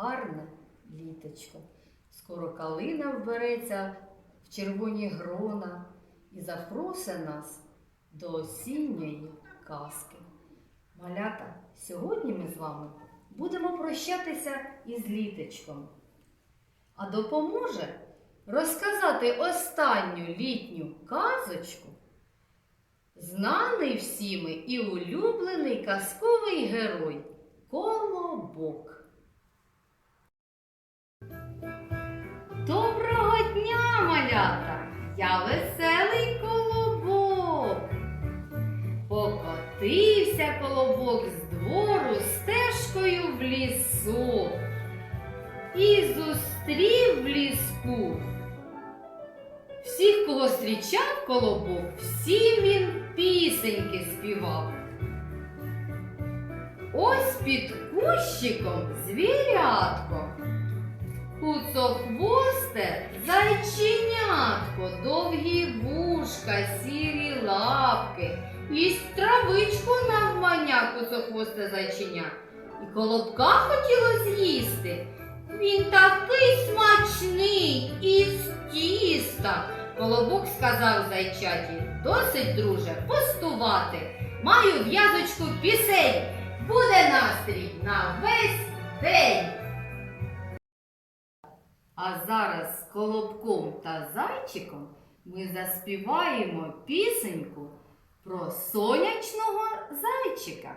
гарне літочко. Скоро калина вбереться в червоні грона і запросить нас до осінньої казки. Малята, сьогодні ми з вами будемо прощатися із літочком. А допоможе розказати останню літню казочку знаний всіми і улюблений казковий герой Колобок. Доброго дня, малята! Я веселий колобок. Покотився колобок з двору стежкою в лісу і зустрів в ліску. Всіх, кого зустрічав колобок, всім він пісеньки співав. Ось під кущиком звірятко, куцохвосте зайченятко, довгі вушка, сірі лапки, їсть травичку навмання куцохвосте зайченя. І колобка хотіло з'їсти. Він такий смачний із тіста. Колобок сказав зайчаті, досить, друже, постувати. Маю в'язочку пісень. Буде настрій на весь день. А зараз з колобком та зайчиком ми заспіваємо пісеньку про сонячного зайчика.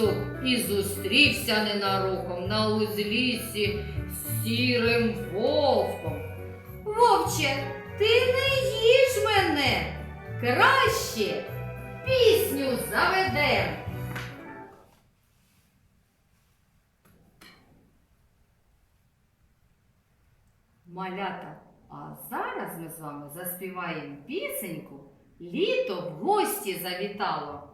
Лісок і зустрівся ненароком на узліссі з сірим вовком. Вовче, ти не їж мене, краще пісню заведем. Малята, а зараз ми з вами заспіваємо пісеньку Літо в гості завітало.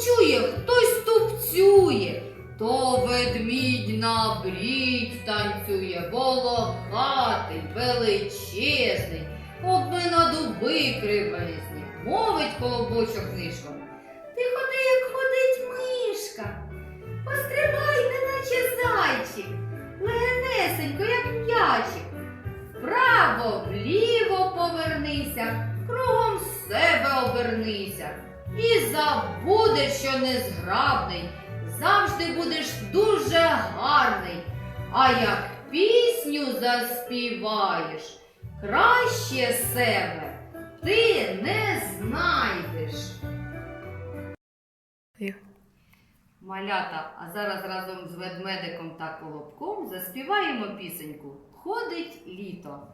Танцює, хтось тупцює, то ведмідь на брід танцює, волохатий, величезний, обмина дуби кривелезні, мовить колобочок нишком. Ти ходи, як ходить мишка, пострибай, забудеш, що незграбний, завжди будеш дуже гарний. А як пісню заспіваєш, краще себе ти не знайдеш. Малята, а зараз разом з ведмедиком та колобком заспіваємо пісеньку Ходить літо.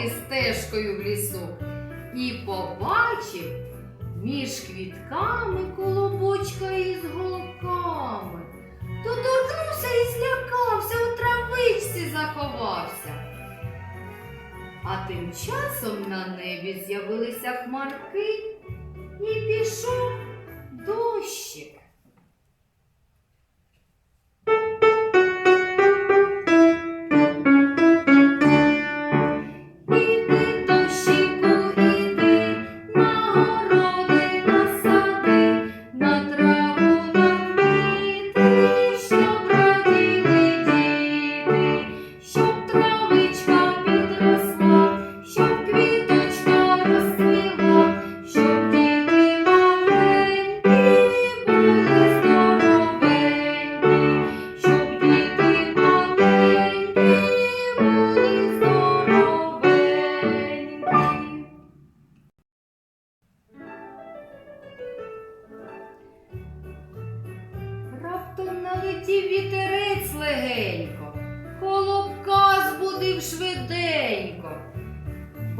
Далі стежкою в лісу і побачив між квітками колобочка із голками. Доторкнувся і злякався, у травичці заховався. А тим часом на небі з'явилися хмарки і пішов дощик.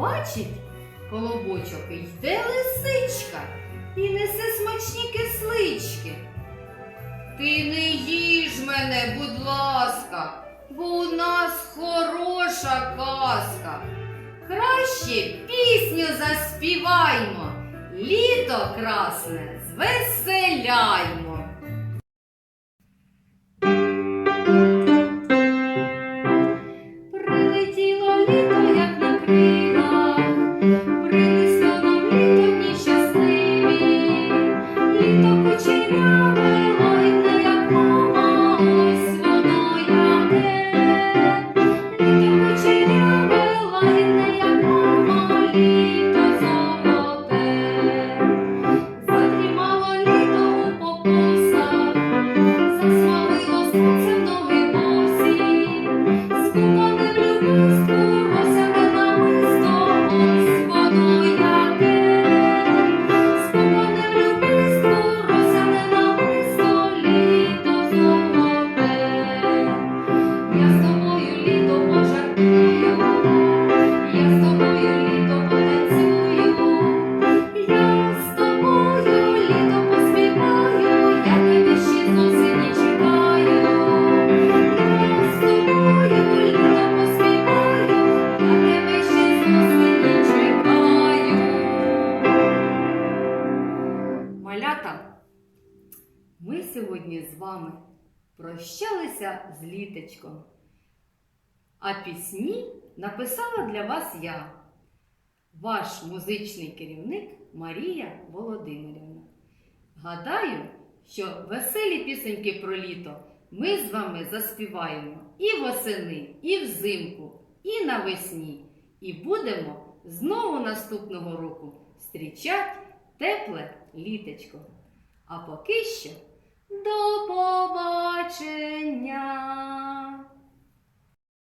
Бачить, колобочок, йде лисичка і несе смачні кислички. Ти не їж мене, будь ласка, бо у нас хороша казка. Краще пісню заспіваймо, літо красне звеселяймо. Малята, ми сьогодні з вами прощалися з літочком. А пісні написала для вас я, ваш музичний керівник Марія Володимирівна. Гадаю, що веселі пісеньки про літо ми з вами заспіваємо і восени, і взимку, і навесні, і будемо знову наступного року зустрічать тепле літечко. А поки що до побачення!